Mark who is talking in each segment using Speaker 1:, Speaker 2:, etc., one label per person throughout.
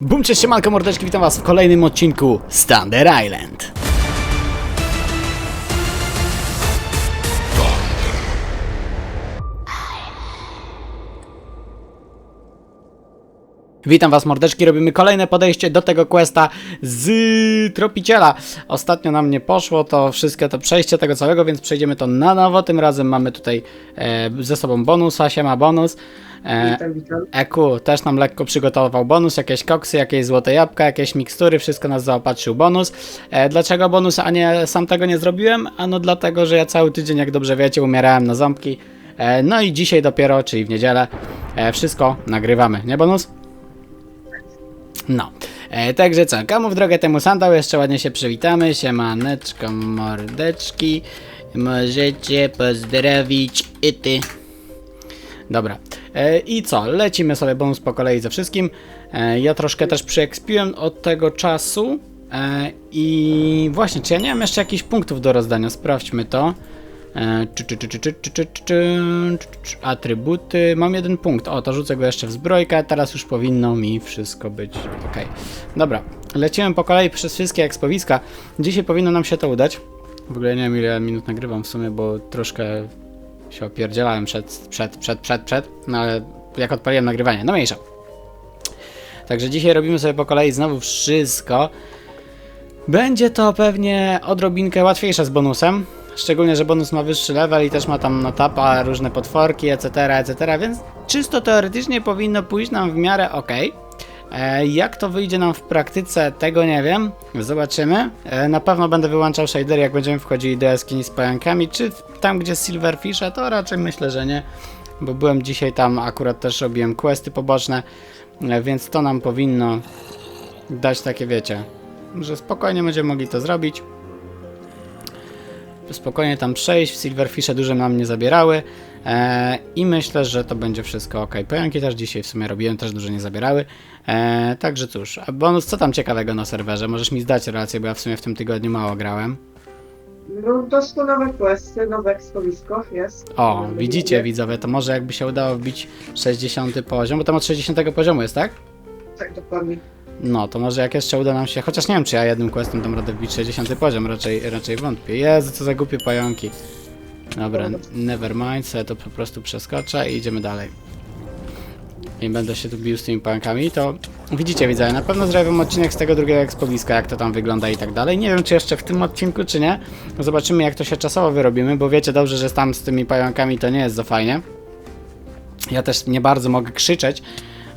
Speaker 1: Bum, cześć, siemanko, mordeczki, witam was w kolejnym odcinku Thunder Island. Witam was mordeczki, robimy kolejne podejście do tego questa z Tropiciela. Ostatnio nam nie poszło to wszystkie to przejście tego całego, więc przejdziemy to na nowo. Tym razem mamy tutaj e, ze sobą bonusa, siema bonus. E,
Speaker 2: Witam, witam.
Speaker 1: EQ też nam lekko przygotował bonus, jakieś koksy, jakieś złote jabłka, jakieś mikstury, wszystko nas zaopatrzył bonus. E, dlaczego bonus, a nie sam tego nie zrobiłem? Ano dlatego, że ja cały tydzień, jak dobrze wiecie, umierałem na ząbki. E, no i dzisiaj dopiero, czyli w niedzielę, e, wszystko nagrywamy, nie bonus? No, e, także co, komu w drogę temu sandał, jeszcze ładnie się przywitamy, siemaneczko, mordeczki, możecie pozdrowić i ty. Dobra. I co, lecimy sobie bonus po kolei ze wszystkim. Ja troszkę też przyekspiłem od tego czasu. I właśnie, czy ja nie mam jeszcze jakichś punktów do rozdania? Sprawdźmy to. Atrybuty. Mam jeden punkt. O, to rzucę go jeszcze w zbrojkę. Teraz już powinno mi wszystko być ok. Dobra, lecimy po kolei przez wszystkie ekspowiska. Dzisiaj powinno nam się to udać. W ogóle nie wiem ile minut nagrywam w sumie, bo troszkę się opierdzielałem przed, przed, przed, przed, przed, no ale jak odpaliłem nagrywanie, no mniejsza. Także dzisiaj robimy sobie po kolei znowu wszystko. Będzie to pewnie odrobinkę łatwiejsze z bonusem. Szczególnie, że bonus ma wyższy level i też ma tam na tapa różne potworki, etc., etc., więc czysto teoretycznie powinno pójść nam w miarę ok. E, jak to wyjdzie nam w praktyce, tego nie wiem. Zobaczymy. E, na pewno będę wyłączał shadery, jak będziemy wchodzili do jaskini z pająkami. Czy tam, gdzie Silverfishe, to raczej myślę, że nie. Bo byłem dzisiaj tam, akurat też robiłem questy poboczne, e, więc to nam powinno dać takie, wiecie, że spokojnie będziemy mogli to zrobić. Spokojnie tam przejść, Silverfishe duże nam nie zabierały i myślę, że to będzie wszystko ok. Pająki też dzisiaj w sumie robiłem, też dużo nie zabierały. E, także cóż, a bonus, co tam ciekawego na serwerze? Możesz mi zdać relację, bo ja w sumie w tym tygodniu mało grałem.
Speaker 2: No, doszło nowe questy, nowe ekspowisko jest.
Speaker 1: O, widzicie widzowie, to może jakby się udało wbić 60 poziom, bo tam od 60 poziomu jest, tak?
Speaker 2: Tak, dokładnie.
Speaker 1: No, to może jak jeszcze uda nam się, chociaż nie wiem, czy ja jednym questem dam radę wbić 60 poziom, raczej, raczej wątpię. Jezu, co za głupie pająki. Dobra, never mind, sobie to po prostu przeskoczę i idziemy dalej. I będę się tu bił z tymi pająkami, to widzicie, widzę, na pewno zrobię odcinek z tego drugiego ekspowiska, jak to tam wygląda i tak dalej. Nie wiem, czy jeszcze w tym odcinku, czy nie. Zobaczymy, jak to się czasowo wyrobimy, bo wiecie dobrze, że tam z tymi pająkami to nie jest za fajnie. Ja też nie bardzo mogę krzyczeć,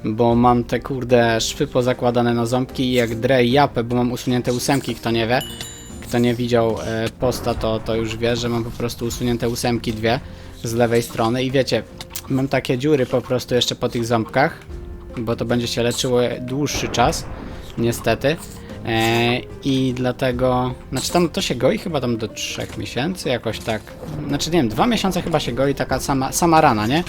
Speaker 1: bo mam te kurde szwy pozakładane na ząbki i jak drę i japę, bo mam usunięte ósemki, kto nie wie. Kto nie widział e, posta, to, to już wie, że mam po prostu usunięte ósemki dwie z lewej strony i wiecie, mam takie dziury po prostu jeszcze po tych ząbkach, bo to będzie się leczyło dłuższy czas, niestety. E, I dlatego, znaczy tam to się goi chyba tam do 3 miesięcy, jakoś tak. Znaczy nie wiem, dwa miesiące chyba się goi taka sama, sama rana, nie?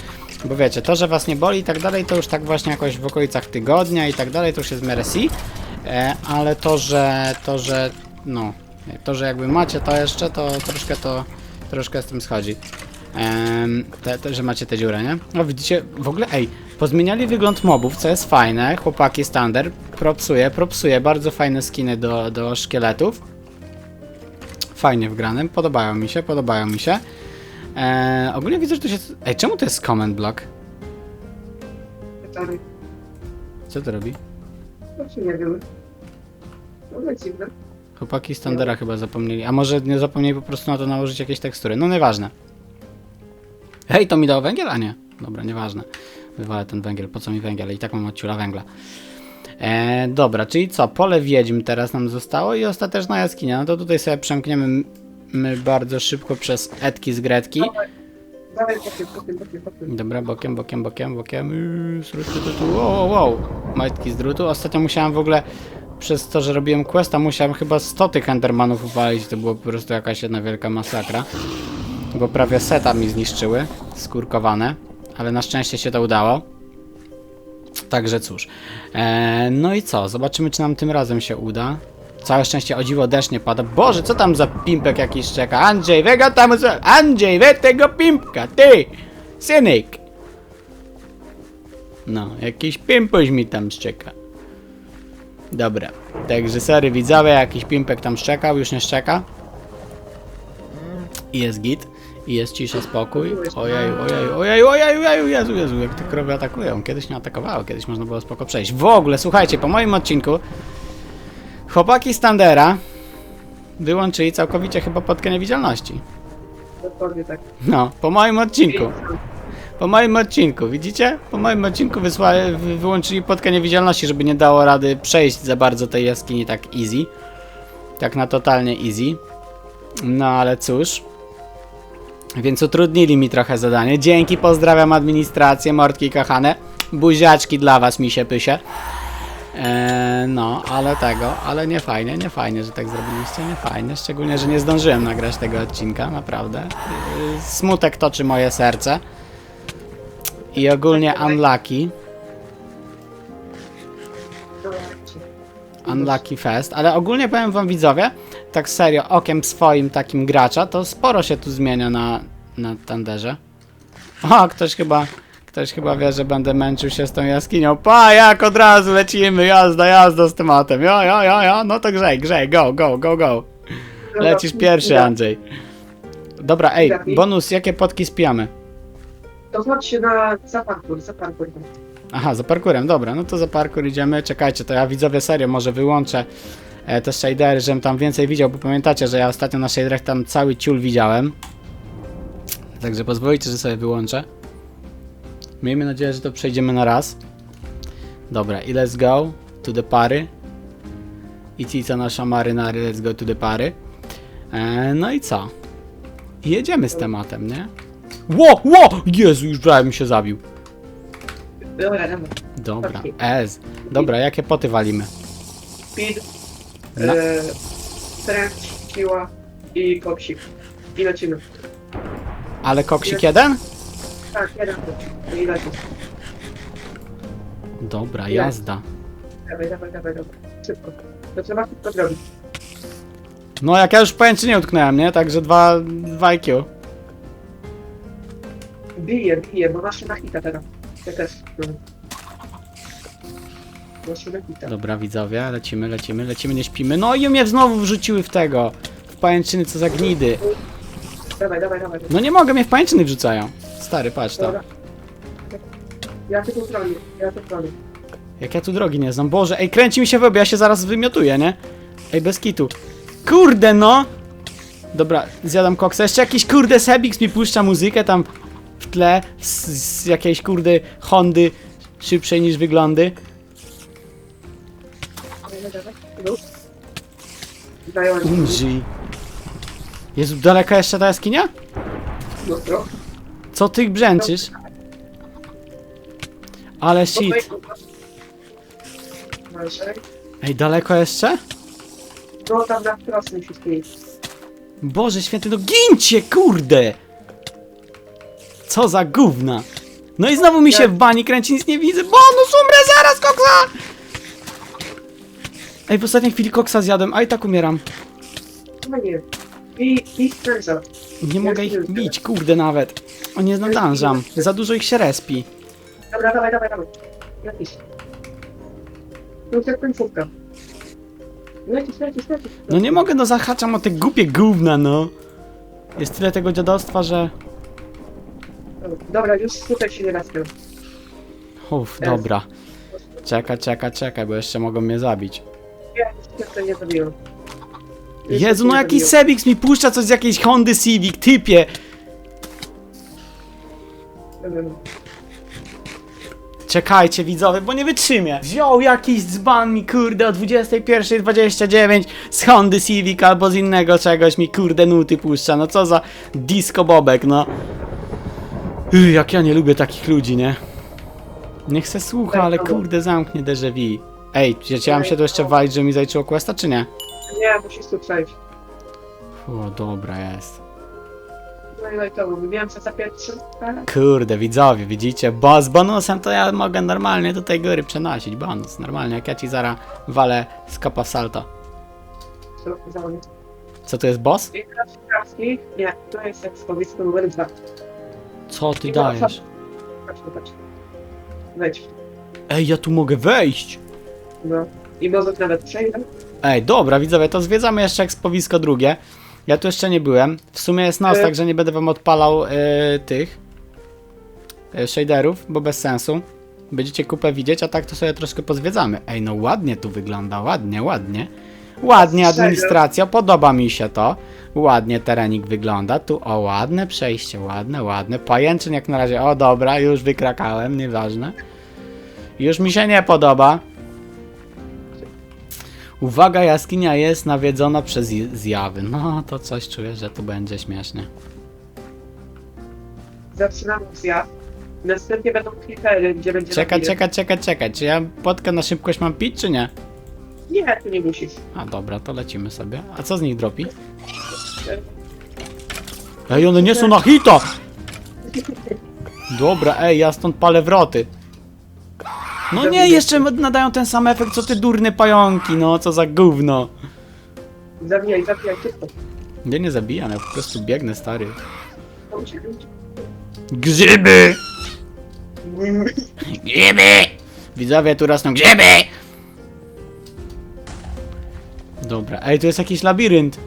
Speaker 1: Bo wiecie, to, że was nie boli i tak dalej, to już tak właśnie jakoś w okolicach tygodnia i tak dalej, to już jest merci. E, ale to, że to, że no, to, że jakby macie to jeszcze, to troszkę to troszkę z tym schodzi. Em, te, te, że macie tę dziurę, nie? No widzicie, w ogóle, ej, pozmieniali wygląd mobów, co jest fajne. Chłopaki standard, propsuje, propsuje, bardzo fajne skiny do, do szkieletów. Fajnie wgranym, podobają mi się, podobają mi się. E, ogólnie widzę, że tu się... Ej, czemu to jest comment block? Co to robi?
Speaker 2: No, czy nie wiemy. No, dziwne.
Speaker 1: Chłopaki standera chyba zapomnieli. A może nie zapomnieli po prostu na to nałożyć jakieś tekstury. No nieważne. Hej, to mi dało węgiel? A nie. Dobra, nieważne. Wywalę ten węgiel. Po co mi węgiel? I tak mam odciula węgla. E, dobra, czyli co? Pole wiedźm teraz nam zostało i ostateczna jaskinia. No to tutaj sobie przemkniemy my bardzo szybko przez Edki z Gretki.
Speaker 2: Dawaj, bokiem, bokiem, bokiem, bokiem.
Speaker 1: Dobra, bokiem, bokiem, bokiem, bokiem. Yy, sru, tu, tu, tu. Wow, wow. Majtki z drutu. Ostatnio musiałem w ogóle, przez to, że robiłem questa, musiałem chyba 100 tych endermanów upalić. To było po prostu jakaś jedna wielka masakra. Bo prawie seta mi zniszczyły, skurkowane. Ale na szczęście się to udało. Także cóż. Eee, no i co? Zobaczymy, czy nam tym razem się uda. Całe szczęście o dziwo deszcz nie pada. Boże, co tam za pimpek jakiś czeka? Andrzej, wega tam. Andrzej, we tego pimpka, ty! Synek! No, jakiś pimpuś mi tam szczeka. Dobra. Także sorry widzowie, jakiś pimpek tam szczekał, już nie szczeka. I jest git. I jest cisza, spokój. Ojej, ojej, ojej, ojej, ojej, Jezu, Jezu, jak te krowy atakują. Kiedyś nie atakowały, kiedyś można było spoko przejść. W ogóle, słuchajcie, po moim odcinku chłopaki z Tandera wyłączyli całkowicie chyba podkę niewidzialności.
Speaker 2: Dokładnie tak.
Speaker 1: No, po moim odcinku. Po moim odcinku, widzicie? Po moim odcinku wysłali, wy- wyłączyli podkę niewidzialności, żeby nie dało rady przejść za bardzo tej jaskini tak easy. Tak na totalnie easy. No ale cóż. Więc utrudnili mi trochę zadanie. Dzięki, pozdrawiam administrację, mordki kochane. Buziaczki dla was, misie pysie. Eee, no, ale tego, ale nie fajnie, nie fajnie, że tak zrobiliście, nie fajnie. Szczególnie, że nie zdążyłem nagrać tego odcinka, naprawdę. Eee, smutek toczy moje serce. I ogólnie unlucky. Unlucky Fest, ale ogólnie powiem wam widzowie, tak serio, okiem swoim takim gracza, to sporo się tu zmienia na, na Tanderze. O, ktoś chyba, ktoś chyba wie, że będę męczył się z tą jaskinią. Pa, jak od razu lecimy, jazda, jazda z tematem. Ja, ja, ja, ja, no to grzej, grzej, go, go, go, go. Lecisz pierwszy, Andrzej. Dobra, ej, bonus, jakie potki spijamy?
Speaker 2: To chodź na za parkour, za parkour.
Speaker 1: Aha, za parkurem, dobra, no to za parkur idziemy. Czekajcie, to ja widzowie serio może wyłączę e, te shadery, żebym tam więcej widział, bo pamiętacie, że ja ostatnio na shaderach tam cały ciul widziałem. Także pozwolicie, że sobie wyłączę. Miejmy nadzieję, że to przejdziemy na raz. Dobra, i let's go to the pary. I ci co nasza marynary, let's go to the pary. E, no i co? Jedziemy z tematem, nie? Ło, ło! Jezu, już prawie mi się zabił.
Speaker 2: Dobra, dobra.
Speaker 1: Dobra,
Speaker 2: Okej.
Speaker 1: Ez. Dobra, jakie poty walimy?
Speaker 2: Speed,
Speaker 1: No.
Speaker 2: e, strength, siła i koksik. I lecimy.
Speaker 1: Ale koksik jeden?
Speaker 2: Tak, jeden punkt. I lecimy.
Speaker 1: Dobra, jazda.
Speaker 2: Dawaj, dawaj, dawaj, dawaj. Szybko. To trzeba szybko zrobić.
Speaker 1: No jak ja już pojęcie nie utknąłem, nie? Także dwa, dwa IQ.
Speaker 2: Bije, bije, bo masz na hita teraz. Ja też. Masz na hita.
Speaker 1: Dobra, widzowie, lecimy, lecimy, lecimy, nie śpimy. No i mnie znowu wrzuciły w tego. W pajęczyny, co za gnidy.
Speaker 2: Dawaj, dawaj, dawaj.
Speaker 1: No nie mogę, mnie w pajęczyny wrzucają. Stary, patrz to.
Speaker 2: Dobra. Ja tylko bronię, ja to bronię.
Speaker 1: Jak ja tu drogi nie znam. Boże, ej, kręci mi się w obie, ja się zaraz wymiotuję, nie? Ej, bez kitu. Kurde, no! Dobra, zjadam koksa. Jeszcze jakiś kurde Sebix mi puszcza muzykę tam w tle z, z jakiejś kurde Hondy szybszej niż wyglądy.
Speaker 2: Daję
Speaker 1: Umrzyj. Jezu, daleka jeszcze ta jaskinia?
Speaker 2: lustro.
Speaker 1: Co ty brzęczysz? Ale shit. Ej, daleko jeszcze?
Speaker 2: No tam na wprost iść.
Speaker 1: Boże święty, no gincie, kurde! Co za gówna! No i znowu mi się w bani kręci, nic nie widzę. Bonus, umrę zaraz, koksa! Ej, w ostatniej chwili koksa zjadłem, a i tak umieram.
Speaker 2: Nie. I, i.
Speaker 1: Nie mogę ich bić, kurde nawet. O nie nadążam, za dużo ich się respi.
Speaker 2: Dobra, dawaj, dawaj, dawaj. Jakiś. To już jak końcówka. Lecisz, lecisz, lecisz.
Speaker 1: No nie mogę, no zahaczam o te głupie gówna, no. Jest tyle tego dziadostwa, że...
Speaker 2: Dobra, już tutaj się nie raspią.
Speaker 1: Uff, dobra. Czekaj, czekaj, czekaj, bo jeszcze mogą mnie zabić.
Speaker 2: Ja już jeszcze nie zabiję.
Speaker 1: Jezu, no jakiś Sebix mi puszcza coś z jakiejś Hondy Civic, typie! Czekajcie widzowie, bo nie wytrzymię. Wziął jakiś dzban mi kurde o 21.29 z Hondy Civic albo z innego czegoś mi kurde nuty puszcza. No co za disco bobek, no. Yy, jak ja nie lubię takich ludzi, nie? Niech se słucha, ale kurde zamknie déjà vu. Ej, czy ja mam się tu jeszcze walić, że mi zajczyło questa, czy nie?
Speaker 2: Nie, musisz tu przejść.
Speaker 1: O, dobra jest.
Speaker 2: No i lajtowo, wybiłem się za pierwszy. tak?
Speaker 1: Kurde, widzowie, widzicie? Bo z bonusem to ja mogę normalnie do tej góry przenosić. Bonus, normalnie, jak ja ci zara walę z kopa salto.
Speaker 2: Co za mnie.
Speaker 1: Co to jest boss?
Speaker 2: I teraz Krawski. Nie, to jest ekskowisko numer dwa.
Speaker 1: Co ty dajesz?
Speaker 2: Patrz, patrz. Wejdź.
Speaker 1: Ej, ja tu mogę wejść!
Speaker 2: No. I może nawet przejdę.
Speaker 1: Ej, dobra, widzowie, to zwiedzamy jeszcze ekspowisko drugie. Ja tu jeszcze nie byłem. W sumie jest noc,
Speaker 2: E.
Speaker 1: także nie będę wam odpalał e, tych e, shaderów, bo bez sensu. Będziecie kupę widzieć, a tak to sobie troszkę pozwiedzamy. Ej, no ładnie tu wygląda, ładnie, ładnie. Ładnie administracja, podoba mi się to. Ładnie terenik wygląda. Tu, o, ładne przejście, ładne, ładne. Pajęczyn jak na razie, o dobra, już wykrakałem, nieważne. Już mi się nie podoba. Uwaga, jaskinia jest nawiedzona przez zjawy. No, to coś czuję, że tu będzie śmiesznie.
Speaker 2: Zaczynamy zjazd. Następnie będą klipery, gdzie będzie...
Speaker 1: Czekaj,
Speaker 2: labirynt.
Speaker 1: czekaj, czekaj, czekaj. Czy ja płotkę na szybkość mam pić, czy nie?
Speaker 2: Nie, tu nie musisz.
Speaker 1: A dobra, to lecimy sobie. A co z nich dropi? Ej, one nie są na hita! Dobra, ej, ja stąd palę wroty. No nie, jeszcze nadają ten sam efekt, co ty durne pająki, no, co za gówno.
Speaker 2: Zabijaj, zabijaj, szybko.
Speaker 1: Ja nie zabijam, ja po prostu biegnę, stary.
Speaker 2: To uciekaj, uciekaj.
Speaker 1: Grzyby! Grzyby! Widzowie, tu rosną grzyby! Dobra, ej, tu jest jakiś labirynt.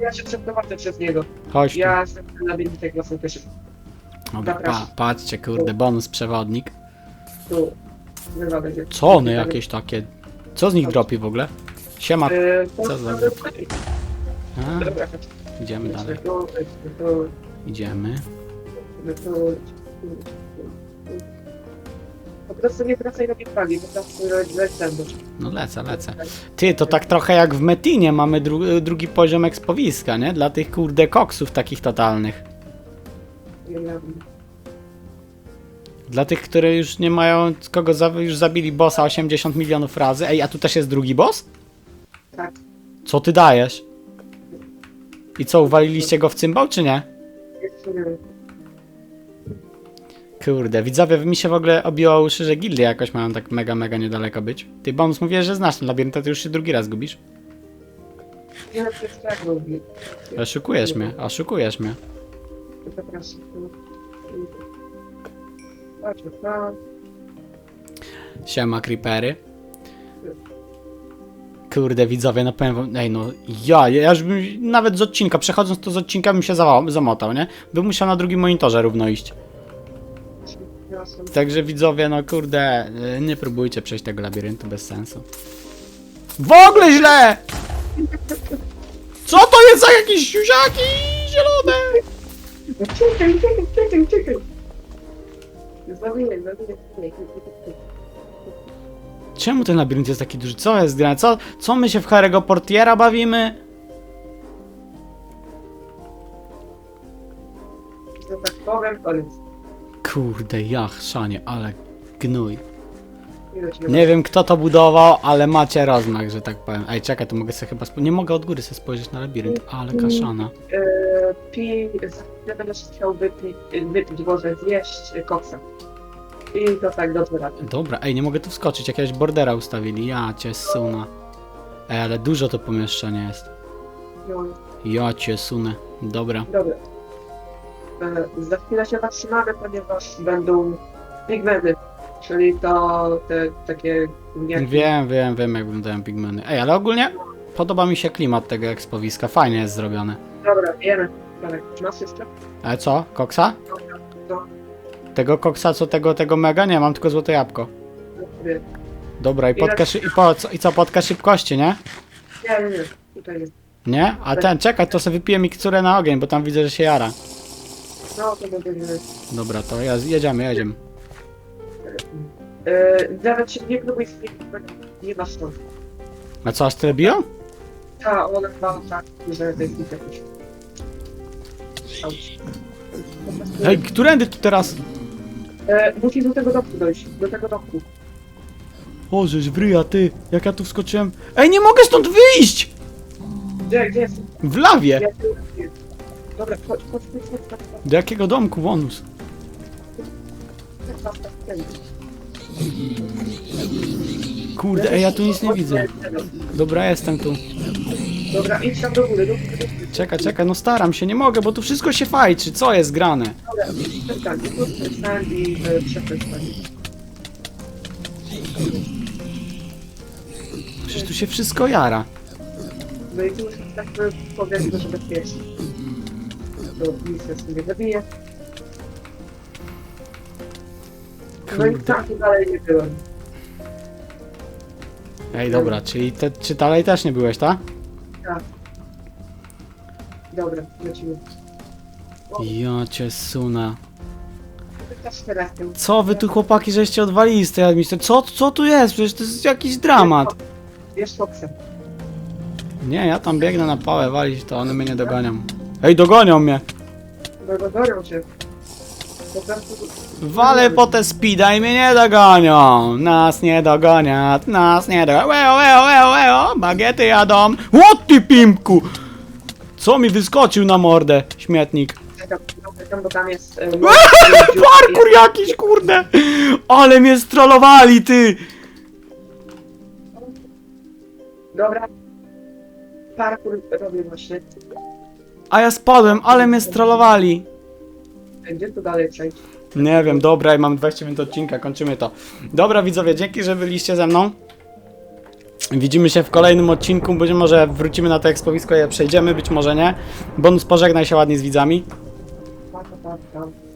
Speaker 2: Ja się przeprowadzę przez niego.
Speaker 1: Chodź tu.
Speaker 2: Ja jestem na labiryntek własną też.
Speaker 1: Dobra, pa,
Speaker 2: zapraszam.
Speaker 1: patrzcie, kurde, bonus przewodnik.
Speaker 2: Tu. Będzie.
Speaker 1: Co one jakieś takie? Co z nich dropi w ogóle? Siema.
Speaker 2: To-
Speaker 1: Co za-
Speaker 2: to-
Speaker 1: A,
Speaker 2: Dobra, chodź.
Speaker 1: idziemy dalej.
Speaker 2: tu, idźmy tu,
Speaker 1: Idziemy.
Speaker 2: tu, tu. Po prostu nie wracaj do biegami, po prostu mną.
Speaker 1: No lecę, lecę. Ty, to tak trochę jak w Metinie mamy dru drugi poziom ekspowiska, nie? Dla tych kurde koksów takich totalnych. Dla tych, które już nie mają, kogo za już zabili bossa 80 milionów razy. Ej, a tu też jest drugi boss?
Speaker 2: Tak.
Speaker 1: Co ty dajesz? I co, uwaliliście go w cymbał, czy nie?
Speaker 2: Jeszcze nie wiem.
Speaker 1: Kurde, widzowie, mi się w ogóle obiło uszy, że gildie jakoś mają tak mega, mega niedaleko być. Ty, Bonus, mówię, że znasz ten labirynt, a ty już się drugi raz gubisz.
Speaker 2: Czy jest tak robi.
Speaker 1: Oszukujesz mnie, oszukujesz mnie.
Speaker 2: Zapraszam. Tam.
Speaker 1: Siema, creepery. Kurde, widzowie, no powiem wam, ej no, ja, ja już bym, nawet z odcinka, przechodząc to z odcinka bym się zawał, zamotał, nie? Bym musiał na drugim monitorze równo iść. Także widzowie, no kurde, y, nie próbujcie przejść tego labiryntu bez sensu. W ogóle źle! Co to jest za jakieś siusiaki zielone?
Speaker 2: Uciekaj. Zabijaj, zabijaj, zabijaj.
Speaker 1: Czemu ten labirynt jest taki duży? Co jest grane? Co, co my się w Harry'ego Portiera bawimy?
Speaker 2: Że tak powiem, koniec.
Speaker 1: Kurde, ja chrzanie, ale gnój.
Speaker 2: Nie
Speaker 1: wiem kto to budował, ale macie rozmach, że tak powiem. Ej, czekaj, to mogę sobie chyba... Spo... Nie mogę od góry sobie spojrzeć na labirynt, ale kaszana.
Speaker 2: Eee, Pi, będę chciał wypić, wypić, Boże, zjeść e, koksa. I to tak dobrze radę.
Speaker 1: Dobra, ej, nie mogę tu wskoczyć, jakiegoś bordera ustawili, ja cię suna. Ej, ale dużo to pomieszczenie jest.
Speaker 2: No,
Speaker 1: Ja cię sunę. Dobra.
Speaker 2: dobra. Eee, za chwilę się zatrzymamy, ponieważ będą pigmenty, czyli to te takie... jak-
Speaker 1: Wiem, wiem, wiem jak wyglądają pigmeny. Ej, ale ogólnie podoba mi się klimat tego ekspowiska, fajnie jest zrobione.
Speaker 2: Dobra, jemy. Dobra, masz jeszcze?
Speaker 1: Ale co, koksa? Tego koksa, co tego, tego mega? Nie, mam tylko złote jabłko.
Speaker 2: nie,
Speaker 1: Dobra, i,
Speaker 2: Ile-
Speaker 1: podka szy- i, po, co, i co, podka szybkości, nie?
Speaker 2: nie, nie, tutaj nie.
Speaker 1: Nie? A ten, czekaj, to sobie wypiję miksturę na ogień, bo tam widzę, że się jara.
Speaker 2: No, to będzie...
Speaker 1: Dobra, to ja, jedziemy, jedziemy.
Speaker 2: Eee, nawet się nie próbuj bo nie masz szans.
Speaker 1: A co, aż tyle biją?
Speaker 2: Ta, one ma tak, że to jest jakiś... Auć. Po prostu-
Speaker 1: Ej, którędy tu teraz?
Speaker 2: E, musisz do tego domku dojść, do tego domku.
Speaker 1: O, żeś wryja, ty, jak ja tu wskoczyłem. Ej, nie mogę stąd wyjść!
Speaker 2: Gdzie, gdzie jest?
Speaker 1: W lawie!
Speaker 2: Ja tu. Dobra, chodź, chodź, chodź, chodź, chodź, chodź,
Speaker 1: Do jakiego domku, bonus?
Speaker 2: chodź, chodź, chodź, chodź.
Speaker 1: Kurde, ej, ja tu nic nie widzę. Dobra, jestem tu.
Speaker 2: Dobra, idź tam do góry, do góry, do góry.
Speaker 1: Czekaj, czekaj, no staram się, nie mogę, bo tu wszystko się fajczy, co jest grane?
Speaker 2: Dobra, przestań, tu przestań i e, przestań.
Speaker 1: Przecież tu się wszystko jara.
Speaker 2: No i tu już tak powiedzmy, że bezpiecznie. To misję sobie zabiję. No i
Speaker 1: Kurde.
Speaker 2: tam dalej nie byłem.
Speaker 1: Ej, dobra, czyli te, czy dalej też nie byłeś, tak?
Speaker 2: Dobra, lecimy.
Speaker 1: Ja cię
Speaker 2: też teraz nie
Speaker 1: Co wy tu chłopaki żeście odwalili z tej administracji? Co, co tu jest? Przecież to jest jakiś dramat.
Speaker 2: Wiesz, foksem.
Speaker 1: Nie, ja tam biegnę na pałę walić, to one mnie nie dogonią. Ej, dogonią mnie!
Speaker 2: Dogonią cię. Po prostu...
Speaker 1: Walę po te speeda i mnie nie dogonią! Nas nie dogonią, nas nie dogonią. Łeo, łeo, łeo, łeo, bagiety jadą. O ty pimpku! Co mi wyskoczył na mordę, śmietnik?
Speaker 2: Czekam, czekam, bo tam jest... e,
Speaker 1: Parkur jakiś, kurde! Ale mnie strollowali, ty!
Speaker 2: Dobra. Parkour robię właśnie.
Speaker 1: A ja spadłem, ale mnie strollowali.
Speaker 2: E, Gdzie tu dalej przejść?
Speaker 1: Nie wiem, dobra, i mam 20 minut odcinka, kończymy to. Dobra widzowie, dzięki, że byliście ze mną. Widzimy się w kolejnym odcinku, być może wrócimy na to ekspowisko i przejdziemy, być może nie. Bonus pożegnaj się ładnie z widzami.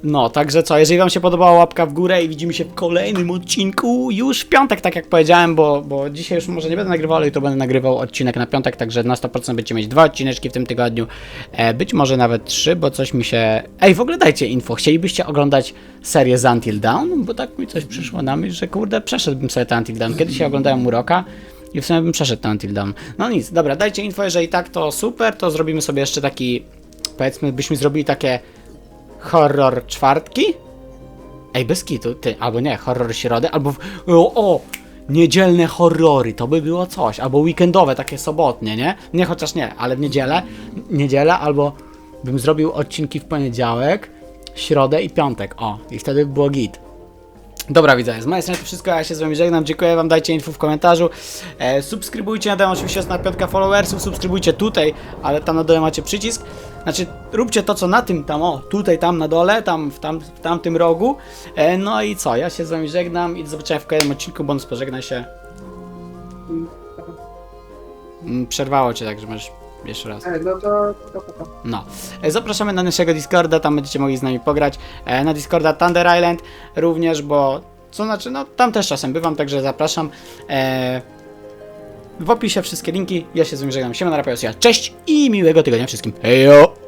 Speaker 1: No, także co, jeżeli wam się podobała łapka w górę i widzimy się w kolejnym odcinku już w piątek, tak jak powiedziałem, bo, bo dzisiaj już może nie będę nagrywał, ale to będę nagrywał odcinek na piątek, także na 100% będziecie mieć dwa odcineczki w tym tygodniu, e, być może nawet trzy, bo coś mi się... Ej, w ogóle dajcie info, chcielibyście oglądać serię z Until Dawn? Bo tak mi coś przyszło na myśl, że kurde, przeszedłbym sobie to Until Dawn. Kiedyś ja oglądałem Muroka, i w sumie bym przeszedł ten Until Dawn. No nic, dobra, dajcie info, jeżeli tak, to super, to zrobimy sobie jeszcze taki, powiedzmy, byśmy zrobili takie horror czwartki? Ej, bez kitu, ty, albo nie, horror środy, albo w, o, o, niedzielne horrory, to by było coś, albo weekendowe, takie sobotnie, nie? Nie, chociaż nie, ale w niedzielę, niedzielę, albo bym zrobił odcinki w poniedziałek, środę i piątek, o, i wtedy by było git. Dobra widzowie, z mojej strony to wszystko, ja się z wami żegnam, dziękuję wam, dajcie info w komentarzu, e, subskrybujcie, na dole oczywiście jest na piątka followersów, subskrybujcie tutaj, ale tam na dole macie przycisk, znaczy róbcie to co na tym tam, o, tutaj, tam na dole, tam w, tam, w tamtym rogu, e, no i co, ja się z wami żegnam i do zobaczenia w kolejnym odcinku, bonus pożegnaj się, Mm, przerwało cię, także możesz jeszcze raz.
Speaker 2: E, no to, to, to, to.
Speaker 1: No. E, Zapraszamy na naszego Discorda, tam będziecie mogli z nami pograć. E, Na Discorda Thunder Island również, bo co znaczy, no tam też czasem bywam, także zapraszam. E, W opisie wszystkie linki. Ja się z wami żegnam. Siema na Cześć i miłego tygodnia wszystkim. Hejo!